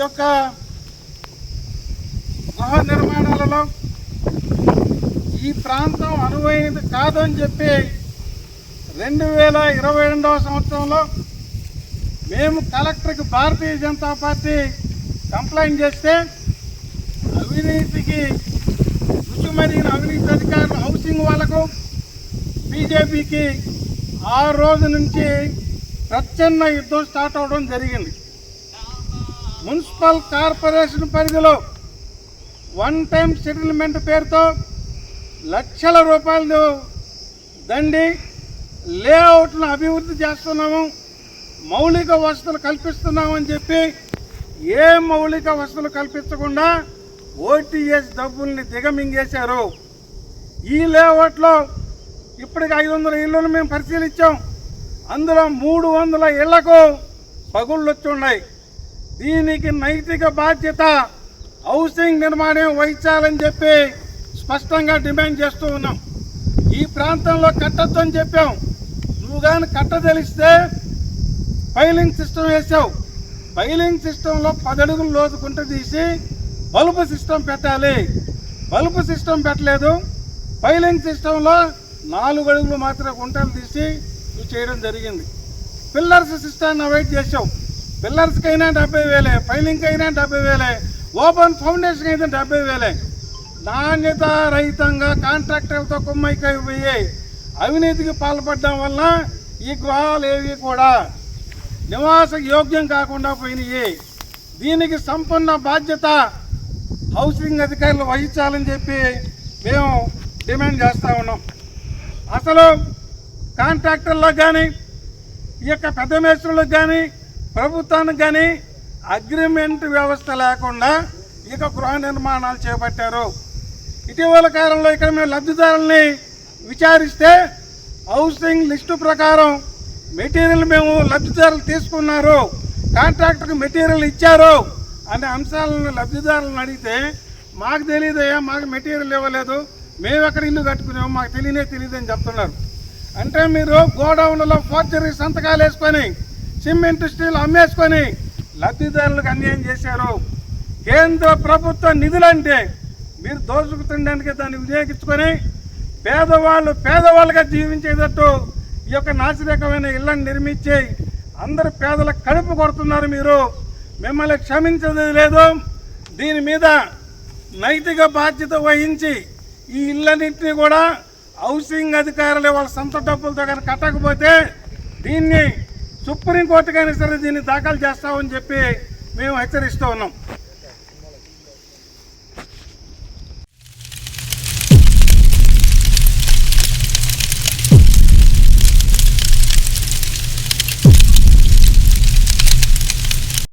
యొక్క గృహ నిర్మాణాలలో ఈ ప్రాంతం అనువైనది కాదని చెప్పి రెండు వేల ఇరవై రెండవ సంవత్సరంలో మేము కలెక్టర్కి భారతీయ జనతా పార్టీ కంప్లైంట్ చేస్తే అవినీతికి రుచిమరిగిన అవినీతి అధికారులు హౌసింగ్ వాళ్ళకు బీజేపీకి ఆ రోజు నుంచి ప్రచ్ఛన్న యుద్ధం స్టార్ట్ అవడం జరిగింది. మున్సిపల్ కార్పొరేషన్ పరిధిలో వన్ టైం సెటిల్మెంట్ పేరుతో లక్షల రూపాయలు దండి లేఅవుట్ను అభివృద్ధి చేస్తున్నాము. మౌలిక వసతులు కల్పిస్తున్నామని చెప్పి ఏ మౌలిక వసతులు కల్పించకుండా ఓటీఎస్ డబ్బుల్ని దిగమింగేశారు. ఈ లేఅవుట్లో ఇప్పటికి ఐదు వందల ఇళ్ళను మేము పరిశీలించాం. అందులో మూడు వందల ఇళ్ళకు పగుళ్ళు వచ్చి ఉన్నాయి. దీనికి నైతిక బాధ్యత హౌసింగ్ నిర్మాణం వహించాలని చెప్పి స్పష్టంగా డిమాండ్ చేస్తూ ఉన్నాం. ఈ ప్రాంతంలో కట్టద్దు అని చెప్పాం. నువ్వు కానీ కట్ట తెలిస్తే పైలింగ్ సిస్టమ్ వేసావు. పైలింగ్ సిస్టంలో పదడుగులు లోతుకుంట తీసి బల్బు సిస్టమ్ పెట్టాలి. బల్బు సిస్టమ్ పెట్టలేదు. పైలింగ్ సిస్టంలో నాలుగు అడుగులు మాత్రమే గుంటలు తీసి నువ్వు చేయడం జరిగింది. పిల్లర్స్ సిస్టాన్ని అవాయిడ్ చేసావు పిల్లర్స్కి అయినా డెబ్బై వేలే ఫైలింగ్కి అయినా డెబ్బై వేలే ఓపెన్ ఫౌండేషన్ అయితే డెబ్బై వేలే. నాణ్యత రహితంగా కాంట్రాక్టర్లతో కుమ్మైకైపోయి అవినీతికి పాల్పడడం వలన ఈ గృహాలు ఏవి కూడా నివాస యోగ్యం కాకుండా పోయినాయి దీనికి సంపూర్ణ బాధ్యత హౌసింగ్ అధికారులు వహించాలని చెప్పి మేము డిమాండ్ చేస్తూ ఉన్నాం. అసలు కాంట్రాక్టర్లకు కానీ ఈ యొక్క పెద్ద మేస్త్రులకు కానీ ప్రభుత్వానికి కానీ అగ్రిమెంట్ వ్యవస్థ లేకుండా ఇక గృహ నిర్మాణాలు చేపట్టారు. ఇటీవల కాలంలో ఇక్కడ మేము లబ్ధిదారుల్ని విచారిస్తే హౌసింగ్ లిస్టు ప్రకారం మెటీరియల్ మేము లబ్ధిదారులు తీసుకున్నారు. కాంట్రాక్టర్కి మెటీరియల్ ఇచ్చారు అనే అంశాలను లబ్ధిదారులను అడిగితే మాకు తెలియదయ్యా మాకు మెటీరియల్ ఇవ్వలేదు. మేము ఎక్కడ ఇల్లు కట్టుకున్నాము మాకు తెలియనే తెలియదు అని చెప్తున్నారు. అంటే మీరు గోడౌన్లో ఫోర్జరీ సంతకాలు వేసుకొని సిమెంట్ స్టీల్ అమ్మేసుకొని లబ్ధిదారులకు అన్యాయం చేశారు. కేంద్ర ప్రభుత్వ నిధులంటే మీరు దోచుకుతుండడానికి దాన్ని వినియోగించుకొని పేదవాళ్ళు పేదవాళ్ళుగా జీవించేటట్టు ఈ యొక్క నాసిరకమైన ఇళ్ళను నిర్మించి అందరు పేదల కడుపు కొడుతున్నారు మీరు. మిమ్మల్ని క్షమించదు లేదు. దీని మీద నైతిక బాధ్యత వహించి ఈ ఇళ్ళన్నింటినీ కూడా హౌసింగ్ అధికారులు వాళ్ళ సొంత డబ్బులతో కానీ కట్టకపోతే దీన్ని సుప్రీంకోర్టుకైనా సరే దీన్ని దాఖలు చేస్తామని చెప్పి మేము హెచ్చరిస్తూ ఉన్నాం.